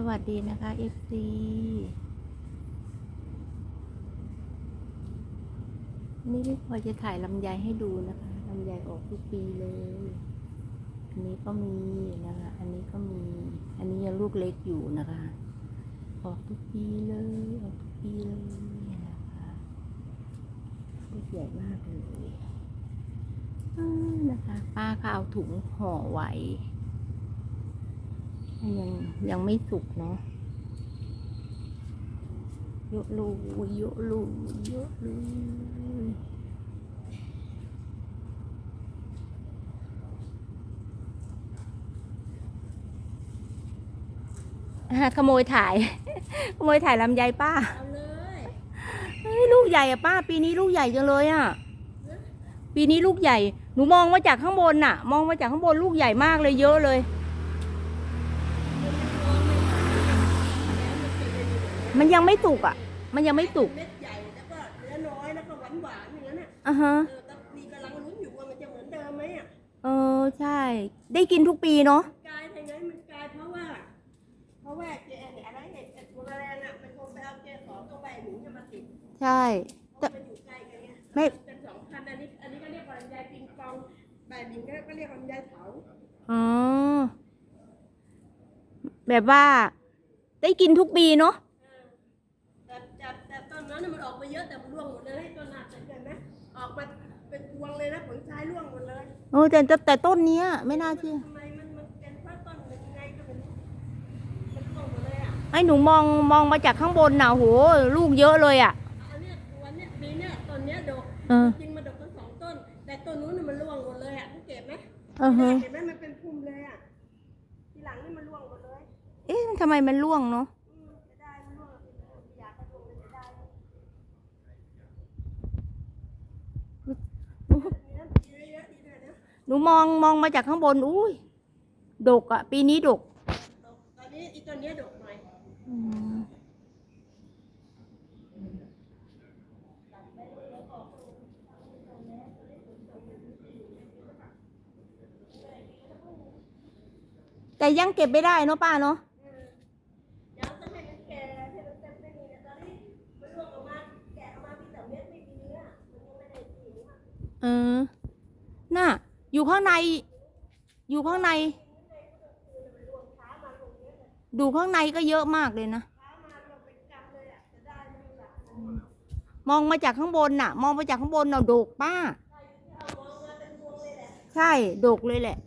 สวัสดีนะคะ FC นี่พี่พอจะถ่ายลำไยให้ดูนะคะลำไยออกทุกปีเลย อันนี้ก็มีนะคะ อันนี้ก็มี อันนี้ยังลูกเล็กอยู่นะคะ ออกทุกปีเลย ออกทุกปีเลยนะคะลูกใหญ่มากเลยนะคะ ป้าก็เอาถุงห่อไว้ ยังยังไม่สุกเนาะเยอะลูเยอะลูเยอะเลยอะขโมยถ่าย ขโมยถ่ายลำไยป้าเอาเลยเฮ้ยลูกใหญ่อะป้า ปีนี้ลูกใหญ่จังเลยอะปีนี้ลูกใหญ่ หนูมองมาจากข้างบนน่ะ มองมาจากข้างบนลูกใหญ่มากเลยเยอะเลย มันยังไม่สุกอะมันยังไม่สุกเม็ดใหญ่แล้วก็เนื้อน้อยแล้วก็หวานหวานๆอย่างนั้นน่ะอะฮะ เออแต่มีกำลังลุ้นอยู่ว่ามันจะเหมือนเดิมไหมอะเออใช่ ได้กินทุกปีเนาะ กลายไปไงมันกลายเพราะว่า เพราะว่าเจเนี่ยอะไรเห็ดเห็ดโบราณอะมันคงไปเอาเจสองก็ไปหนูจะมาติดใช่ เพราะมันอยู่ไกลกันไงไม่ เป็นสองพันอันนี้อันนี้ก็เรียกว่าลำไยปิงปองแบบหญิงก็เรียกว่าลำไยเถาอ๋อ แบบว่า ได้กินทุกปีเนาะ เออแต่แต่แต่ตอ นนั้นน่ะมันออกมาเยอะแต่มันร่วงหมดเลยต้นหนักเห็นไหมออกมาเป็นพวงเลยนะผลท้ายร่วงหมดเลยเออแต่แต่แต่ต้นเนี้ยไม่น่าเชื่อทำไมมันมันเป็นเพราะต้นมันยังไงก็ไม่รู้มันร่วงหมดเลยอะไอ้หนูมองมองมาจากข้างบนน่ะโหลูกเยอะเลยอะอันเนี้ยตัวเนี้ยปีเนี้ยต้นเนี้ยดกเออจริงๆมันดกทั้งสองต้น แต่ต้นนู้นน่ะมันร่วงหมดเลยอะสังเกตไหมเออฮะเห็นไหมมันเป็นพุ่มเลยอะทีหลังนี่มันร่วงหมดเลย เอ๊ะทำไมมันร่วงเนาะอืมจะได้มันร่วงอะอยากกระทงมันจะได้ดีนะดีเยอะๆดีด้วยนะ หนูมองมองมาจากข้างบน อุ้ย ดกอะปีนี้ดก ตอนนี้อีต้นเนี้ยดกหน่อยอืมแต่ยังเก็บไม่ได้เนาะป้าเนาะเดี๋ยวต้องให้มันแก่ให้มันเต็มได้ดีนะตอนนี้มันร่วงออกมาแกะออกมาพี่แต่เม็ดไม่มีเนื้อมันยังไม่ได้สีนะเออ น่ะ อยู่ข้างใน อยู่ข้างใน ดูข้างในก็เยอะมากเลยนะ มองมาจากข้างบนน่ะ มองมาจากข้างบนน่ะดกป้า ใช่ดกเลยแหละ